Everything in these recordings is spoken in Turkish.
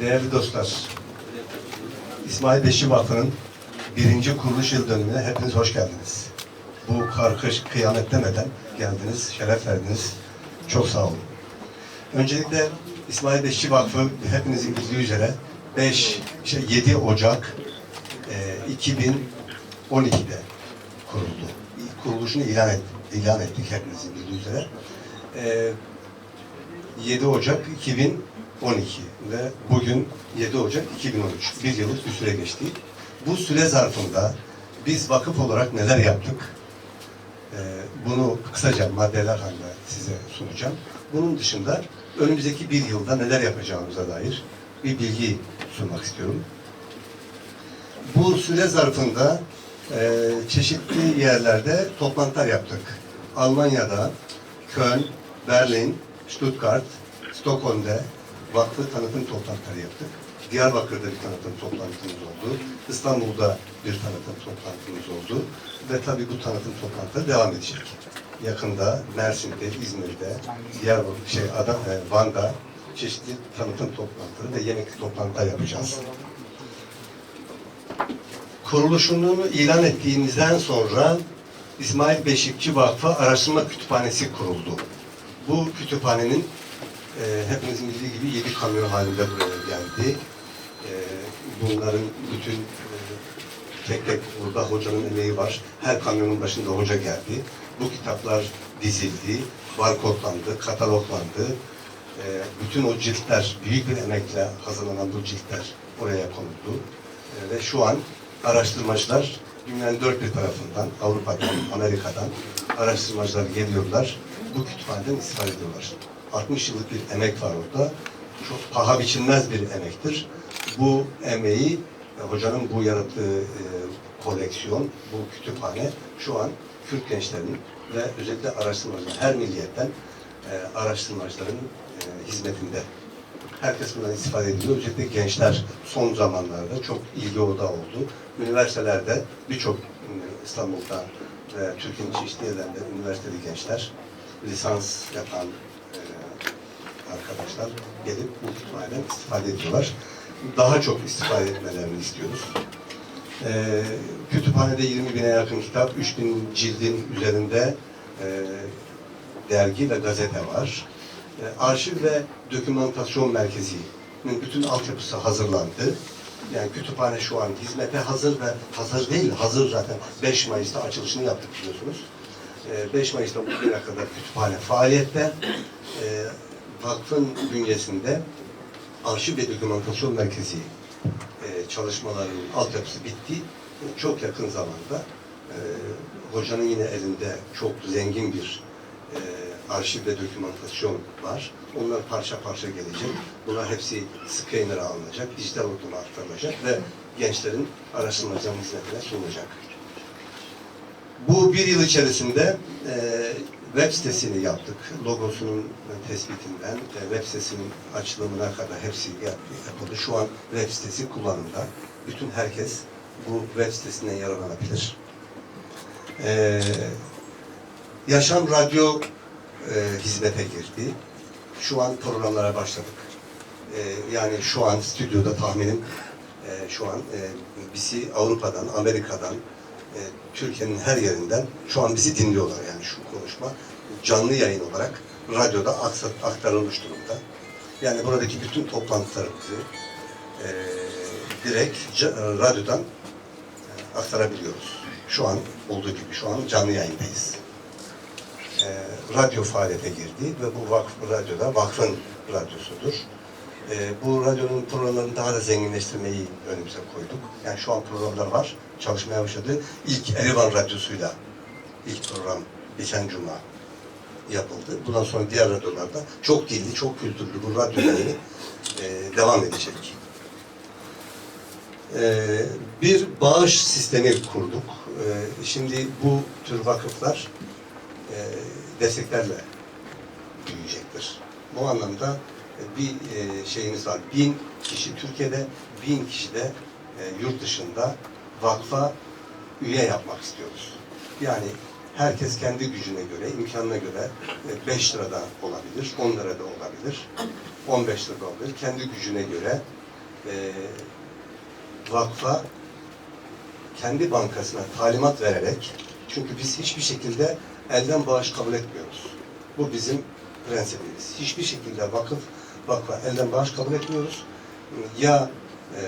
Değerli dostlar, İsmail Beşi Vakfı'nın birinci kuruluş yıl dönümüne hepiniz hoş geldiniz. Bu karkış kıyamet demeden geldiniz, şeref verdiniz. Çok sağ olun. Öncelikle İsmail Beşi Vakfı hepinizin bildiği üzere 5, şey 7 Ocak e, 2012'de kuruldu. Kuruluşunu ilan, et, ilan ettik hepinizin bildiği üzere. E, 7 Ocak 2012 ve bugün 7 Ocak 2013. Bir yıllık bir süre geçti. Bu süre zarfında biz vakıf olarak neler yaptık? Ee, bunu kısaca maddeler halinde size sunacağım. Bunun dışında önümüzdeki bir yılda neler yapacağımıza dair bir bilgi sunmak istiyorum. Bu süre zarfında e, çeşitli yerlerde toplantılar yaptık. Almanya'da, Köln, Berlin, Stuttgart, Stockholm'da vakfı tanıtım toplantıları yaptık. Diyarbakır'da bir tanıtım toplantımız oldu. İstanbul'da bir tanıtım toplantımız oldu. Ve tabii bu tanıtım toplantıları devam edecek. Yakında Mersin'de, İzmir'de, Diyarbakır, şey, Adana, e, Van'da çeşitli tanıtım toplantıları ve yemekli toplantılar yapacağız kuruluşunu ilan ettiğimizden sonra İsmail Beşikçi Vakfı Araştırma Kütüphanesi kuruldu. Bu kütüphanenin e, hepinizin bildiği gibi yedi kamyon halinde buraya geldi. E, bunların bütün e, tek tek burada hocanın emeği var. Her kamyonun başında hoca geldi. Bu kitaplar dizildi, barkodlandı, kataloglandı. E, bütün o ciltler, büyük bir emekle hazırlanan bu ciltler oraya konuldu. E, ve şu an araştırmacılar dünyanın dört bir tarafından, Avrupa'dan, Amerika'dan araştırmacılar geliyorlar. Bu kütüphaneden istifade ediyorlar. 60 yıllık bir emek var orada. Çok paha biçilmez bir emektir. Bu emeği, e, hocanın bu yarattığı e, koleksiyon, bu kütüphane şu an Kürt gençlerinin ve özellikle araştırmacılar, her milliyetten e, araştırmacıların e, hizmetinde herkes bundan istifade ediyor. Özellikle gençler son zamanlarda çok ilgi odağı oldu. Üniversitelerde birçok e, İstanbul'da ve Türkiye'nin çeşitli yerlerinde üniversiteli gençler, lisans yapan arkadaşlar gelip bu kütüphaneden istifade ediyorlar. Daha çok istifade etmelerini istiyoruz. E, kütüphanede 20 bine yakın kitap, 3000 cildin üzerinde e, dergi ve gazete var. E, arşiv ve dokümantasyon merkezinin bütün altyapısı hazırlandı. Yani kütüphane şu an hizmete hazır ve hazır değil, hazır zaten. 5 Mayıs'ta açılışını yaptık biliyorsunuz. E, 5 Mayıs'ta bugüne kadar kütüphane faaliyette. Vakfın bünyesinde arşiv ve dokümantasyon merkezi e, çalışmalarının altyapısı bitti. Çok yakın zamanda e, hocanın yine elinde çok zengin bir e, arşiv ve dokümantasyon var. Onlar parça parça gelecek. Bunlar hepsi scanner'a alınacak, dijital ortama aktarılacak ve gençlerin araştırmacıların hizmetine sunulacak. Bu bir yıl içerisinde e, web sitesini yaptık. Logosunun tespitinden e, web sitesinin açılımına kadar hepsi yap- yapıldı. Şu an web sitesi kullanımda. Bütün herkes bu web sitesinden yararlanabilir. E, Yaşam Radyo e, hizmete girdi. Şu an programlara başladık. E, yani şu an stüdyoda tahminim e, şu an e, bizi Avrupa'dan, Amerika'dan, e, Türkiye'nin her yerinden şu an bizi dinliyorlar yani şu konuşma canlı yayın olarak radyoda aktarılmış durumda. Yani buradaki bütün toplantılarımızı e, direkt ca- radyodan e, aktarabiliyoruz. Şu an olduğu gibi şu an canlı yayındayız e, radyo faaliyete girdi ve bu vakf radyoda vakfın radyosudur. E, bu radyonun programlarını daha da zenginleştirmeyi önümüze koyduk. Yani şu an programlar var, çalışmaya başladı. İlk Erivan Radyosu'yla ilk program geçen cuma yapıldı. Bundan sonra diğer radyolarda çok dilli, çok kültürlü bu radyo yayını e, devam edecek. E, bir bağış sistemi kurduk. E, şimdi bu tür vakıflar e, desteklerle büyüyecektir. Bu anlamda bir e, şeyimiz var. Bin kişi Türkiye'de, bin kişi de e, yurt dışında vakfa üye yapmak istiyoruz. Yani herkes kendi gücüne göre, imkanına göre 5 lirada olabilir, 10 lirada olabilir, 15 lirada olabilir. Kendi gücüne göre e, vakfa kendi bankasına talimat vererek çünkü biz hiçbir şekilde elden bağış kabul etmiyoruz. Bu bizim prensibimiz. Hiçbir şekilde vakıf, vakfa elden bağış kabul etmiyoruz. Ya e,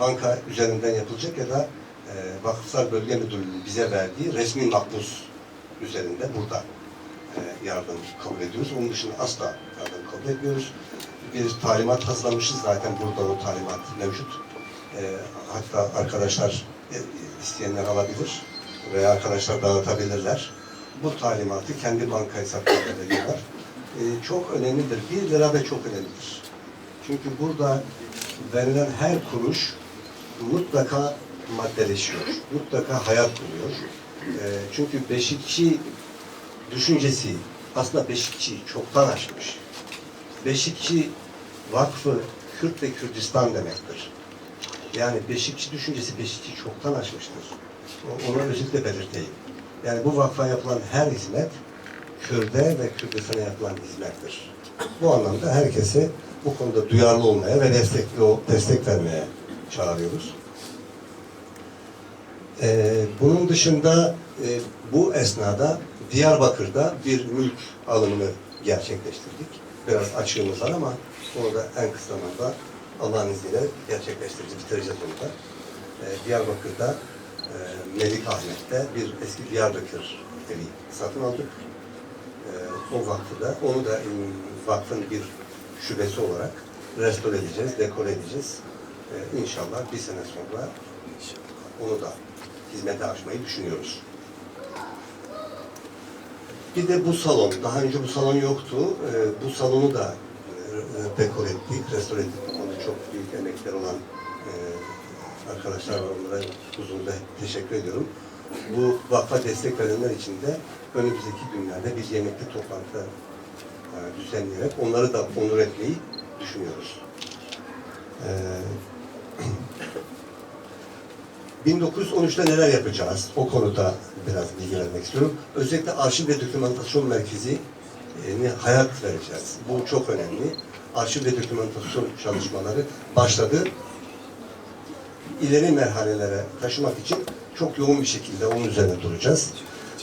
banka üzerinden yapılacak ya da e, Vakıflar Bölge Müdürlüğü'nün bize verdiği resmi makbuz üzerinde burada e, yardım kabul ediyoruz. Onun dışında asla yardım kabul etmiyoruz. Bir talimat hazırlamışız zaten burada o talimat mevcut. E, hatta arkadaşlar e, isteyenler alabilir veya arkadaşlar dağıtabilirler. Bu talimatı kendi banka hesaplarına veriyorlar. E, çok önemlidir. Bir lira da çok önemlidir. Çünkü burada verilen her kuruş mutlaka maddeleşiyor. Mutlaka hayat buluyor. E, çünkü Beşikçi düşüncesi aslında Beşikçi çoktan aşmış. Beşikçi Vakfı Kürt ve Kürdistan demektir. Yani Beşikçi düşüncesi Beşikçi çoktan aşmıştır. Onu özellikle belirteyim. Yani bu vakfa yapılan her hizmet Kürt'e ve Kürdistan'a yapılan hizmettir. Bu anlamda herkesi bu konuda duyarlı olmaya ve destekli destek vermeye çağırıyoruz. Ee, bunun dışında e, bu esnada Diyarbakır'da bir mülk alımını gerçekleştirdik. Biraz açığımız var ama onu da en kısa zamanda Allah'ın izniyle gerçekleştireceğiz, bitireceğiz onu da. Ee, Diyarbakır'da e, Melik Ahmet'te bir eski Diyarbakır evi satın aldık. Ee, o vakfı da, onu da e, vakfın bir şubesi olarak restore edeceğiz, dekore edeceğiz. Ee, inşallah bir sene sonra onu da hizmete açmayı düşünüyoruz. Bir de bu salon, daha önce bu salon yoktu. Ee, bu salonu da e, dekor ettik, restore ettik. Bu konuda çok büyük emekler olan e, arkadaşlar var. Onlara huzurunda teşekkür ediyorum. Bu vakfa destek verenler için de önümüzdeki günlerde bir yemekli toplantı e, düzenleyerek onları da onur etmeyi düşünüyoruz. Ee, 1913'te neler yapacağız? O konuda biraz bilgi vermek istiyorum. Özellikle arşiv ve dokümantasyon merkezi e, hayat vereceğiz. Bu çok önemli. Arşiv ve dokümantasyon çalışmaları başladı. İleri merhalelere taşımak için çok yoğun bir şekilde onun üzerine duracağız.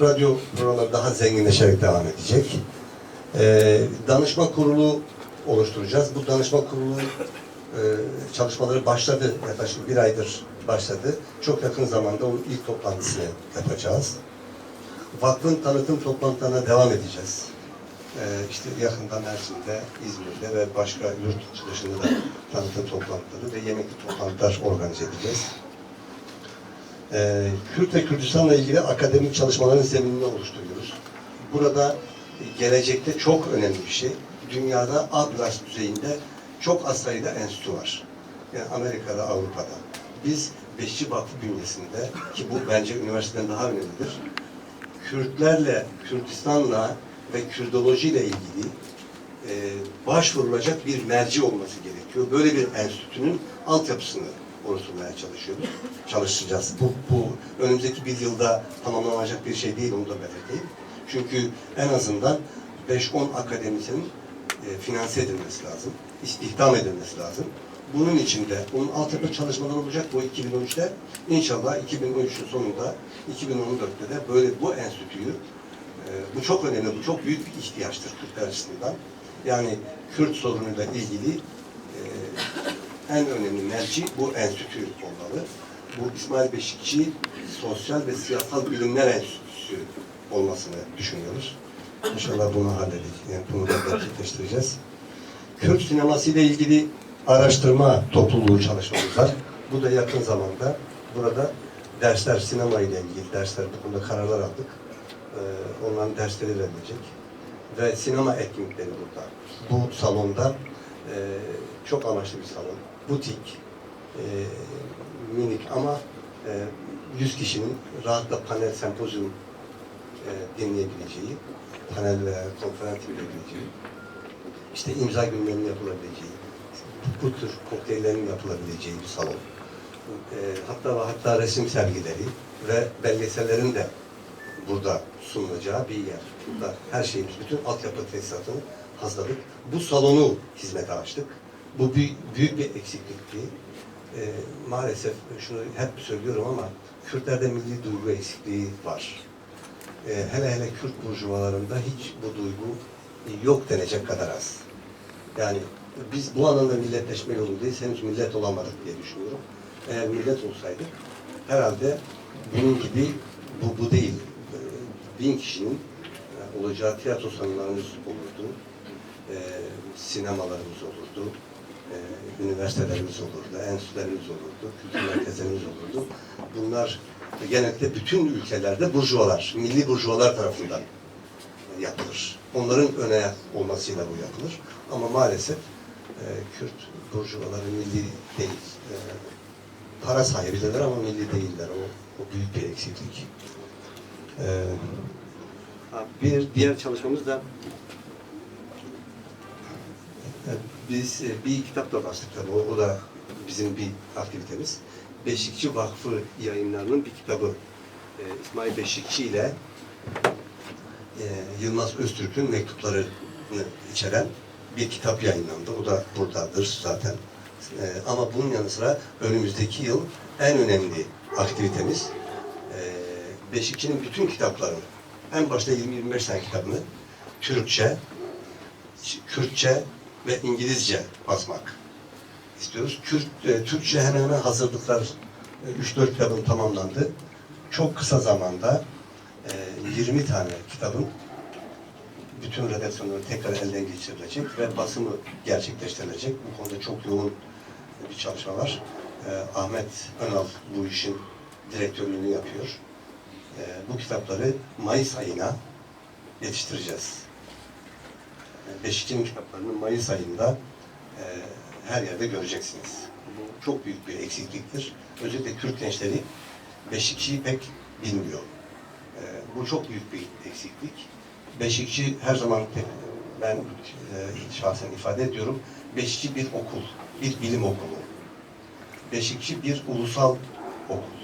Radyo programları daha zenginleşerek devam edecek. E, danışma kurulu oluşturacağız. Bu danışma kurulu e, çalışmaları başladı. Yaklaşık bir aydır başladı. Çok yakın zamanda onun ilk toplantısını yapacağız. Vakfın tanıtım toplantılarına devam edeceğiz. E, işte yakında Mersin'de, İzmir'de ve başka yurt dışında da tanıtım toplantıları ve yemekli toplantılar organize edeceğiz. E, Kürt ve Kürdistan'la ilgili akademik çalışmaların zeminini oluşturuyoruz. Burada gelecekte çok önemli bir şey. Dünyada A plus düzeyinde çok az sayıda enstitü var. Yani Amerika'da, Avrupa'da. Biz Beşçi Vakfı bünyesinde ki bu bence üniversiteden daha önemlidir. Kürtlerle, Kürdistan'la ve Kürdolojiyle ilgili e, başvurulacak bir merci olması gerekiyor. Böyle bir enstitünün altyapısını oluşturmaya çalışıyoruz. Çalışacağız. Bu, bu önümüzdeki bir yılda tamamlanacak bir şey değil, onu da belirteyim. Çünkü en azından 5-10 akademisyenin e, finanse edilmesi lazım, istihdam edilmesi lazım. Bunun için de onun altyapı çalışmaları olacak bu 2013'te. İnşallah 2013'ün sonunda, 2014'te de böyle bu enstitüyü, e, bu çok önemli, bu çok büyük bir ihtiyaçtır Kürtler açısından. Yani Kürt sorunuyla ilgili en önemli merci bu enstitü olmalı. Bu İsmail Beşikçi Sosyal ve Siyasal Bilimler Enstitüsü olmasını düşünüyoruz. İnşallah bunu halledeceğiz. Yani bunu da gerçekleştireceğiz. Kürt sineması ile ilgili araştırma topluluğu çalışmamız var. Bu da yakın zamanda burada dersler sinema ile ilgili dersler bu konuda kararlar aldık. Ee, onların dersleri verilecek. Ve sinema etkinlikleri burada. Bu salonda e, çok amaçlı bir salon. Butik, e, minik ama e, 100 kişinin rahatla panel, sempozyum e, dinleyebileceği, panel veya konferans verebileceği, işte imza günlerinin yapılabileceği, bu tür kokteyllerin yapılabileceği bir salon. E, hatta ve hatta resim sergileri ve belgesellerin de burada sunulacağı bir yer. Burada her şeyimiz, bütün altyapı tesisatını hazırladık. Bu salonu hizmete açtık. Bu büyük, büyük bir eksiklikti. Ee, maalesef şunu hep söylüyorum ama Kürtlerde milli duygu eksikliği var. Ee, hele hele Kürt burjuvalarında hiç bu duygu yok denecek kadar az. Yani biz bu anlamda milletleşme yolundayız. Henüz millet olamadık diye düşünüyorum. Eğer millet olsaydık herhalde bunun gibi bu, bu değil. Ee, Bin kişinin e, olacağı tiyatro salonlarımız olurdu. Sinemalarımız olurdu. Ee, üniversitelerimiz olurdu. Enstitülerimiz olurdu. Kültür merkezlerimiz olurdu. Bunlar genellikle bütün ülkelerde burjuvalar, milli burjuvalar tarafından yapılır. Onların öne olmasıyla bu yapılır. Ama maalesef e, Kürt burjuvaları milli değil. E, para sahibiler ama milli değiller. O, o büyük bir eksiklik. E, bir diğer çalışmamız da e, biz e, bir kitap da bastık tabii. O, o da bizim bir aktivitemiz. Beşikçi Vakfı yayınlarının bir kitabı. E, İsmail Beşikçi ile e, Yılmaz Öztürk'ün mektuplarını içeren bir kitap yayınlandı. O da buradadır zaten. E, ama bunun yanı sıra önümüzdeki yıl en önemli aktivitemiz e, Beşikçi'nin bütün kitaplarını, en başta 20-25 tane kitabını Türkçe, Kürtçe ve İngilizce basmak istiyoruz. Kürt, e, Türkçe hemen hemen hazırlıklar e, 3-4 kitabın tamamlandı. Çok kısa zamanda e, 20 tane kitabın bütün redaksiyonları tekrar elden geçirilecek ve basımı gerçekleştirilecek. Bu konuda çok yoğun bir çalışma var. E, Ahmet Önal bu işin direktörlüğünü yapıyor. E, bu kitapları Mayıs ayına yetiştireceğiz. Beşikçi'nin kitaplarını Mayıs ayında e, her yerde göreceksiniz. Bu çok büyük bir eksikliktir. Özellikle Kürt gençleri Beşikçi'yi pek bilmiyor. E, bu çok büyük bir eksiklik. Beşikçi her zaman ben e, şahsen ifade ediyorum. Beşikçi bir okul, bir bilim okulu. Beşikçi bir ulusal okul.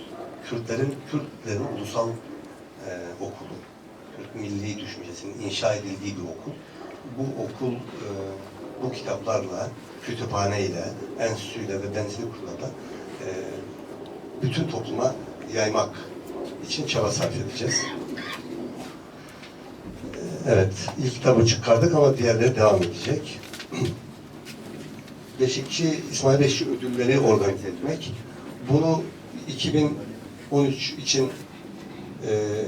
Kürtlerin, Kürtlerin ulusal e, okulu. Kürt milli düşüncesinin inşa edildiği bir okul. Bu okul e, bu kitaplarla, kütüphaneyle, enstitüyle ve benzeri kurumlarla e, bütün topluma yaymak için çaba sarf edeceğiz. E, Evet, ilk kitabı çıkardık ama diğerleri devam edecek. Beşikçi, İsmail Beşikçi ödülleri organize etmek. Bunu 2013 için e,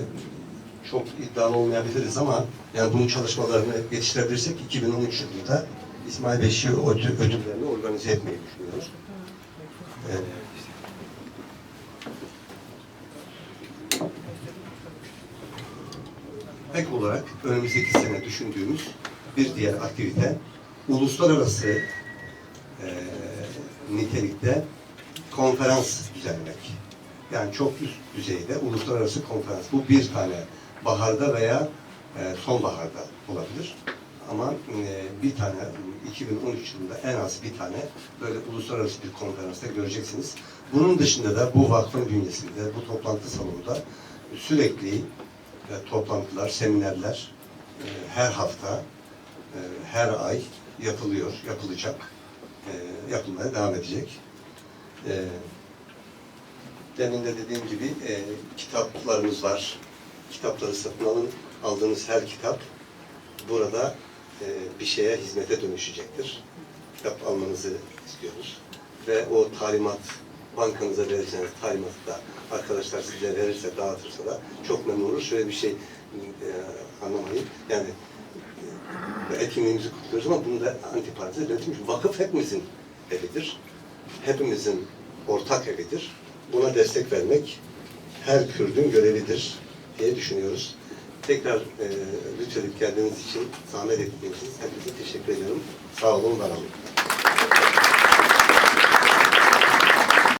çok iddialı olmayabiliriz ama yani bunun çalışmalarını yetiştirebilirsek 2013 yılında İsmail ödül, ödüllerini organize etmeyi düşünüyoruz. E, ek olarak önümüzdeki sene düşündüğümüz bir diğer aktivite uluslararası eee nitelikte konferans düzenlemek. Yani çok üst düzeyde uluslararası konferans. Bu bir tane baharda veya e, sonbaharda olabilir. Ama e, bir tane 2013 yılında en az bir tane böyle uluslararası bir konferansta göreceksiniz. Bunun dışında da bu vakfın bünyesinde, bu toplantı salonunda sürekli e, toplantılar, seminerler e, her hafta, e, her ay yapılıyor, yapılacak, e, yapılmaya devam edecek. E, demin de dediğim gibi e, kitaplarımız var. Kitapları satın alın. Aldığınız her kitap burada e, bir şeye hizmete dönüşecektir. Kitap almanızı istiyoruz. Ve o talimat bankanıza vereceğiniz talimatı da arkadaşlar size verirse, dağıtırsa da çok memnun olur. Şöyle bir şey e, anlamayın. Yani e, etkinliğimizi kutluyoruz ama bunu da antiparantez belirtmiş. Vakıf hepimizin evidir. Hepimizin ortak evidir. Buna destek vermek her Kürdün görevidir diye düşünüyoruz. Tekrar e, lütfedip geldiğiniz için, zahmet ettiğiniz için hepinize teşekkür ediyorum. Sağ olun, var olun.